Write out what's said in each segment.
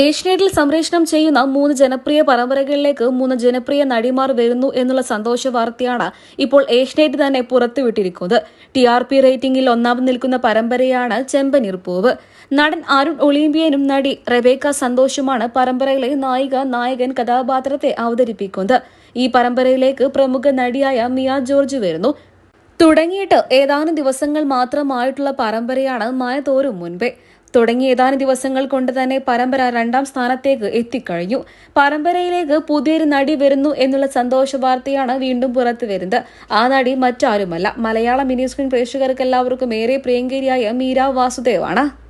ഏഷ്യനെറ്റിൽ സംപ്രേഷണം ചെയ്യുന്ന മൂന്ന് ജനപ്രിയ പരമ്പരകളിലേക്ക് മൂന്ന് ജനപ്രിയ നടിമാർ വരുന്നു എന്നുള്ള സന്തോഷ വാർത്തയാണ് ഇപ്പോൾ ഏഷ്യനെറ്റ് തന്നെ പുറത്തുവിട്ടിരിക്കുന്നത്. ടി ആർ പി റേറ്റിംഗിൽ ഒന്നാമത് നിൽക്കുന്ന പരമ്പരയാണ് ചെമ്പനീർ പൂവ് നടൻ അരുൺ ഒളിമ്പിയനും നടി റെബേക്ക സന്തോഷുമാണ് പരമ്പരയിലെ നായിക നായകൻ കഥാപാത്രത്തെ അവതരിപ്പിക്കുന്നത്. ഈ പരമ്പരയിലേക്ക് പ്രമുഖ നടിയായ മിയ ജോർജ് വരുന്നു. തുടങ്ങിയിട്ട് ഏതാനും ദിവസങ്ങൾ മാത്രമായിട്ടുള്ള പരമ്പരയാണ് മായ തോരും മുൻപേ. തുടങ്ങി ഏതാനും ദിവസങ്ങൾ കൊണ്ട് തന്നെ പരമ്പര രണ്ടാം സ്ഥാനത്തേക്ക് എത്തിക്കഴിഞ്ഞു. പരമ്പരയിലേക്ക് പുതിയൊരു നടി വരുന്നു എന്നുള്ള സന്തോഷ വാർത്തയാണ് വീണ്ടും പുറത്തു വരുന്നത്. ആ നടി മറ്റാരുമല്ല. മലയാള മിനി സ്ക്രീൻ പ്രേക്ഷകർക്ക് എല്ലാവർക്കും ഏറെ പ്രിയങ്കരിയായ മീര വാസുദേവാണ്.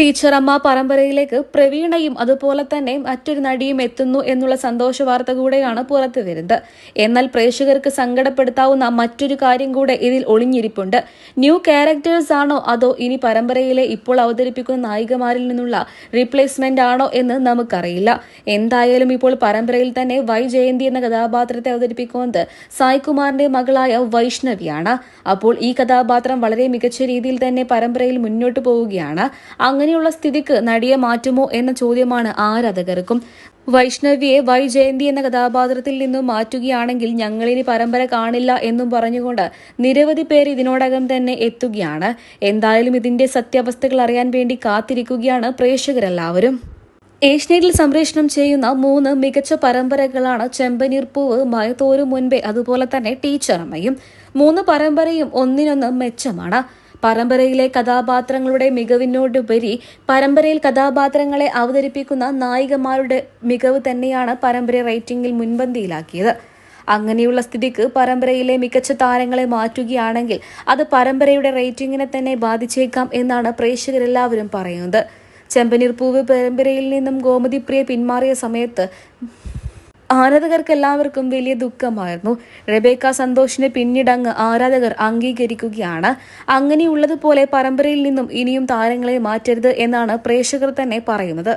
ടീച്ചറമ്മ പരമ്പരയിലേക്ക് പ്രവീണയും അതുപോലെ തന്നെ മറ്റൊരു നടിയും എത്തുന്നു എന്നുള്ള സന്തോഷ വാർത്ത കൂടെയാണ് പുറത്തു വരുന്നത്. എന്നാൽ പ്രേക്ഷകർക്ക് സങ്കടപ്പെടുത്താവുന്ന മറ്റൊരു കാര്യം കൂടെ ഇതിൽ ഒളിഞ്ഞിരിപ്പുണ്ട്. ന്യൂ ക്യാരക്ടേഴ്സ് ആണോ അതോ ഇനി പരമ്പരയിലെ ഇപ്പോൾ അവതരിപ്പിക്കുന്ന നായികമാരിൽ നിന്നുള്ള റീപ്ലേസ്മെന്റ് ആണോ എന്ന് നമുക്കറിയില്ല. എന്തായാലും ഇപ്പോൾ പരമ്പരയിൽ തന്നെ വൈ ജയന്തി എന്ന കഥാപാത്രത്തെ അവതരിപ്പിക്കുന്നത് സായ്കുമാറിന്റെ മകളായ വൈഷ്ണവിയാണ്. അപ്പോൾ ഈ കഥാപാത്രം വളരെ മികച്ച രീതിയിൽ തന്നെ പരമ്പരയിൽ മുന്നോട്ട് പോവുകയാണ്. അങ്ങനെയുള്ള സ്ഥിതിക്ക് നടിയെ മാറ്റുമോ എന്ന ചോദ്യമാണ് ആരാധകർക്കും വൈഷ്ണവിയെ വൈ ജയന്തി എന്ന കഥാപാത്രത്തിൽ നിന്നും മാറ്റുകയാണെങ്കിൽ ഞങ്ങളിനി പരമ്പര കാണില്ല എന്നും പറഞ്ഞുകൊണ്ട് നിരവധി പേർ ഇതിനോടകം തന്നെ എത്തുകയാണ്. എന്തായാലും ഇതിന്റെ സത്യാവസ്ഥകൾ അറിയാൻ വേണ്ടി കാത്തിരിക്കുകയാണ് പ്രേക്ഷകരെല്ലാവരും. ഏഷ്യനെറ്റിൽ സംപ്രേഷണം ചെയ്യുന്ന മൂന്ന് മികച്ച പരമ്പരകളാണ് ചെമ്പനീർ പൂവ് മയത്തോരു മുൻപേ അതുപോലെ തന്നെ ടീച്ചറമ്മയും. മൂന്ന് പരമ്പരയും ഒന്നിനൊന്ന് മെച്ചമാണ്. പരമ്പരയിലെ കഥാപാത്രങ്ങളുടെ മികവിനോടുപരി പരമ്പരയിൽ കഥാപാത്രങ്ങളെ അവതരിപ്പിക്കുന്ന നായികമാരുടെ മികവ് തന്നെയാണ് പരമ്പര റേറ്റിംഗിൽ മുൻപന്തിയിലാക്കിയത്. അങ്ങനെയുള്ള സ്ഥിതിക്ക് പരമ്പരയിലെ മികച്ച താരങ്ങളെ മാറ്റുകയാണെങ്കിൽ അത് പരമ്പരയുടെ റേറ്റിംഗിനെ തന്നെ ബാധിച്ചേക്കാം എന്നാണ് പ്രേക്ഷകരെല്ലാവരും പറയുന്നത്. ചെമ്പനീർ പൂവ് പരമ്പരയിൽ നിന്നും ഗോമതിപ്രിയ പിന്മാറിയ സമയത്ത് ആരാധകർക്ക് എല്ലാവർക്കും വലിയ ദുഃഖമായിരുന്നു. റെബേക്ക സന്തോഷിനെ പിന്നീടങ്ങ് ആരാധകർ അംഗീകരിക്കുകയാണ്. അങ്ങനെയുള്ളതുപോലെ പരമ്പരയിൽ നിന്നും ഇനിയും താരങ്ങളെ മാറ്റരുത് എന്നാണ് പ്രേക്ഷകർ തന്നെ പറയുന്നത്.